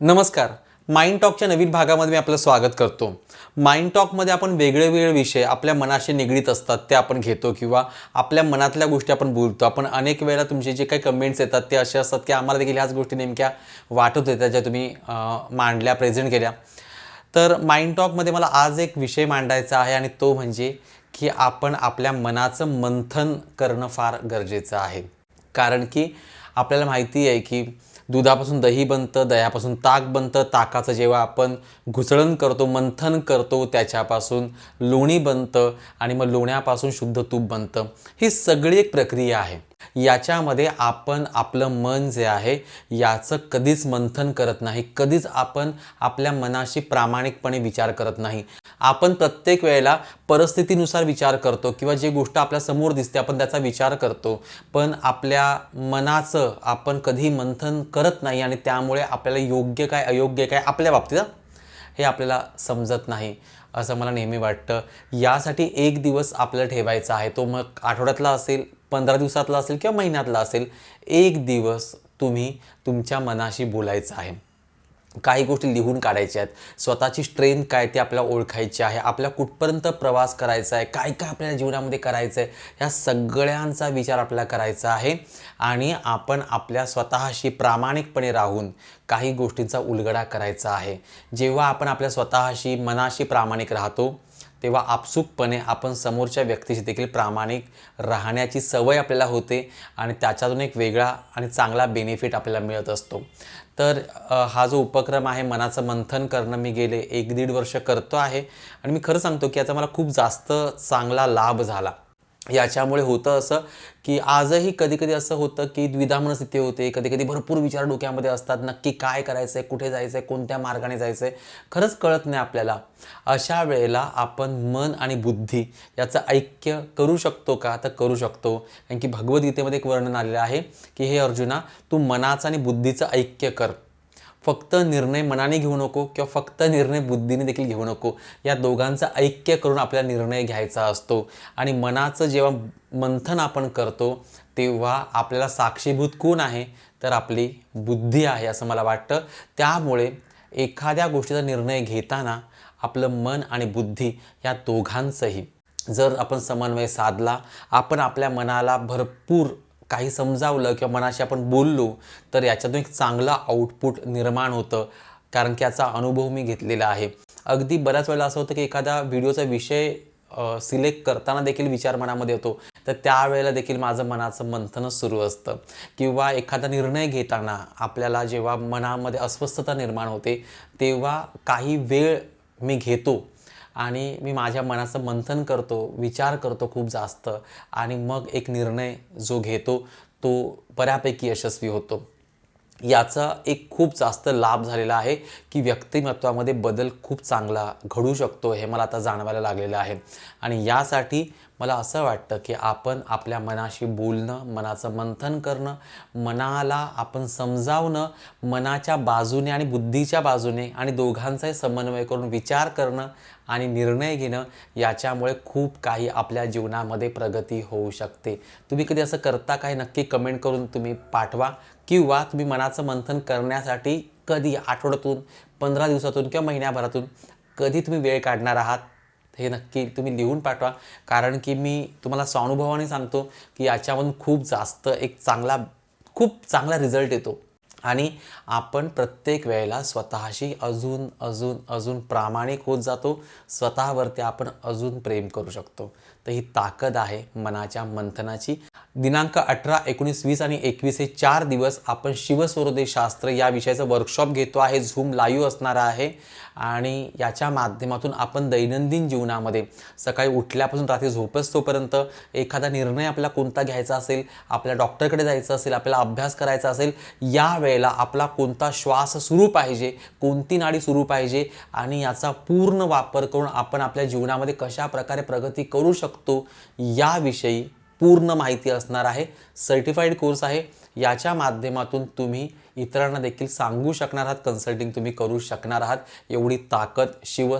नमस्कार. माइंड टॉकच्या नवीन भागामध्ये मी आपलं स्वागत करतो. माइंड टॉकमध्ये आपण वेगळे वेगळे विषय आपल्या मनाशी निगडीत असतात ते आपण घेतो किंवा आपल्या मनातल्या गोष्टी आपण बोलतो. आपण अनेक वेळेला तुमचे जे काही कमेंट्स येतात ते असे असतात की आम्हाला देखील ह्याच गोष्टी नेमक्या वाटत होत्या ज्या तुम्ही मांडल्या प्रेझेंट केल्या. तर माइंड टॉकमध्ये मला आज एक विषय मांडायचा आहे आणि तो म्हणजे की आपण आपल्या मनाचं मंथन करणं फार गरजेचं आहे. कारण की आपल्याला माहिती आहे की दुधापासून दही बनतं दह्यापासून ताक बनतं ताकाचं जेव्हा आपण घुसळण करतो मंथन करतो त्याच्यापासून लोणी बनतं आणि मग लोण्यापासून शुद्ध तूप बनतं. ही सगळी एक प्रक्रिया आहे. याच्यामध्ये आपण आपलं मन जे आहे याचं कधीच मंथन करत नाही. कधीच आपण आपल्या मनाशी प्रामाणिकपणे विचार करत नाही. आपण प्रत्येक वेळेला परिस्थितीनुसार विचार करतो किंवा जे गोष्ट आपल्यासमोर दिसते आपण त्याचा विचार करतो. पण आपल्या मनाचं आपण कधी मंथन करत नाही आणि त्यामुळे आपल्याला योग्य काय अयोग्य काय आपल्या बाबतीत हे? आपल्याला समजत नाही. असं मला नेहमी वाटतं. यासाठी एक दिवस आपल्याला ठेवायचा आहे. तो मग आठवड्यातला असेल पंधरा दिवसातला असेल किंवा महिन्यातला असेल. एक दिवस तुम्ही तुमच्या मनाशी बोलायचं आहे. काही गोष्टी लिहून काढायच्या आहेत. स्वतःची स्ट्रेंथ काय ते आपल्याला ओळखायची आहे. आपल्या कुठपर्यंत प्रवास करायचा आहे काय काय आपल्याला जीवनामध्ये करायचं आहे ह्या सगळ्यांचा विचार आपल्याला करायचा आहे. आणि आपण आपल्या स्वतःशी प्रामाणिकपणे राहून काही गोष्टींचा उलगडा करायचा आहे. जेव्हा आपण आपल्या स्वतःशी मनाशी प्रामाणिक राहतो तेव्हा आपसुकपणे आपण समोरच्या व्यक्तीशी देखील प्रामाणिक राहण्याची सवय आपल्याला होते आणि त्याच्यातून एक वेगळा आणि चांगला बेनिफिट आपल्याला मिळत असतो. तर हा जो उपक्रम आहे मनाचं मंथन करणं मी गेले एक दीड वर्ष करतो आहे. आणि मी खरं सांगतो की याचा मला खूप जास्त चांगला लाभ झाला. याच्यामुळे होतं असं की आजही कधी कधी असं होतं की द्विधा मनस्थिती होते कधी कधी भरपूर विचार डोक्यामध्ये असतात नक्की काय करायचं आहे कुठे जायचं आहे कोणत्या मार्गाने जायचं आहे खरंच कळत नाही आपल्याला. अशा वेळेला आपण मन आणि बुद्धी याचं ऐक्य करू शकतो का? तर करू शकतो. कारण की भगवद्गीतेमध्ये एक वर्णन आलेलं आहे की हे अर्जुना तू मनाचं आणि बुद्धीचं ऐक्य कर. फक्त निर्णय मनाने घेऊ नको किंवा फक्त निर्णय बुद्धीने देखील घेऊ नको. या दोघांचं ऐक्य करून आपल्याला निर्णय घ्यायचा असतो. आणि मनाचं जेव्हा मंथन आपण करतो तेव्हा आपल्याला साक्षीभूत कोण आहे? तर आपली बुद्धी आहे असं मला वाटतं. त्यामुळे एखाद्या गोष्टीचा निर्णय घेताना आपलं मन आणि बुद्धी या दोघांचंही जर आपण समन्वय साधला आपण आपल्या मनाला भरपूर काही समजावलं किंवा मनाशी आपण बोललो तर याच्यातून एक चांगलं आउटपुट निर्माण होतं कारण की याचा अनुभव मी घेतलेला आहे. अगदी बऱ्याच वेळेला असं होतं की एखादा व्हिडिओचा विषय सिलेक्ट करताना देखील विचार मनामध्ये येतो तर त्यावेळेला देखील माझं मनाचं मंथनच सुरू असतं. किंवा एखादा निर्णय घेताना आपल्याला जेव्हा मनामध्ये अस्वस्थता निर्माण होते तेव्हा काही वेळ मी घेतो आणि मी माझ्या मनाचं मंथन करतो विचार करतो खूप जास्त. आणि मग एक निर्णय जो घेतो तो बऱ्यापैकी यशस्वी होतो. याचा एक खूप जास्त लाभ झालेला आहे की व्यक्तिमत्वामध्ये बदल खूप चांगला घडू शकतो हे मला आता जाणवायला लागलेलं आहे. आणि यासाठी मला असं वाटतं की आपण आपल्या मनाशी बोलणं मनाचं मंथन करणं मनाला आपण समजावणं मनाच्या बाजूने आणि बुद्धीच्या बाजूने आणि दोघांचाही समन्वय करून विचार करणं आणि निर्णय घेणं याच्यामुळे खूप काही आपल्या जीवनामध्ये प्रगती होऊ शकते. तुम्ही कधी असं करता काय? नक्की कमेंट करून तुम्ही पाठवा. किंवा तुम्ही मनाचं मंथन करण्यासाठी कधी आठवड्यातून पंधरा दिवसातून किंवा महिन्याभरातून कधी तुम्ही वेळ काढणार आहात हे नक्की तुम्ही लिहून पाठवा. कारण की मी तुम्हाला स्वानुभवाने सांगतो की याच्यामधून खूप जास्त एक चांगला खूप चांगला रिझल्ट येतो. आणि आपण प्रत्येक वेळेला स्वतःशी अजून अजून अजून प्रामाणिक होत जातो. स्वतःवरती आपण अजून प्रेम करू शकतो. तर ही ताकद आहे मनाच्या मंथनाची. दिनांक अठरा एकोणीस वीस आणि एकवीस हे चार दिवस आपण शिवस्वरोदय शास्त्र या विषयाचं वर्कशॉप घेतो आहे. झूम लाईव्ह असणार आहे. आणि याच्या माध्यमातून आपण दैनंदिन जीवनामध्ये सकाळी उठल्यापासून रात्री झोपसतोपर्यंत एखादा निर्णय आपल्याला कोणता घ्यायचा असेल आपल्या डॉक्टरकडे जायचं असेल आपल्याला अभ्यास करायचा असेल या वेळेला आपला कोणता श्वास सुरू पाहिजे कोणती नाडी सुरू पाहिजे आणि याचा पूर्ण वापर करून आपण आपल्या जीवनामध्ये कशा प्रकारे प्रगती करू शकतो याविषयी पूर्ण माहिती असणार आहे. सर्टिफाईड कोर्स आहे. याच्या माध्यमातून तुम्ही इतरांना देखील सांगू शकणार आहात. कन्सल्टिंग तुम्ही करू शकणार आहात. एवढी ताकद शिव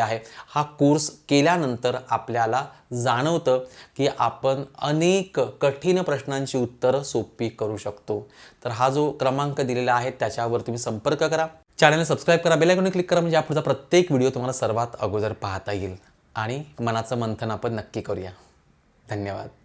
आहे. हा कोर्स केल्यानंतर आपल्याला जाणवतं की आपण अनेक कठीण प्रश्नांची उत्तरं सोपी करू शकतो. तर हा जो क्रमांक दिलेला आहे त्याच्यावर तुम्ही संपर्क करा. चॅनलला सबस्क्राईब करा. बेलायकॉन क्लिक करा. म्हणजे यापुढचा प्रत्येक व्हिडिओ तुम्हाला सर्वात अगोदर पाहता येईल. आणि मनाचं मंथन आपण नक्की करूया. धन्यवाद.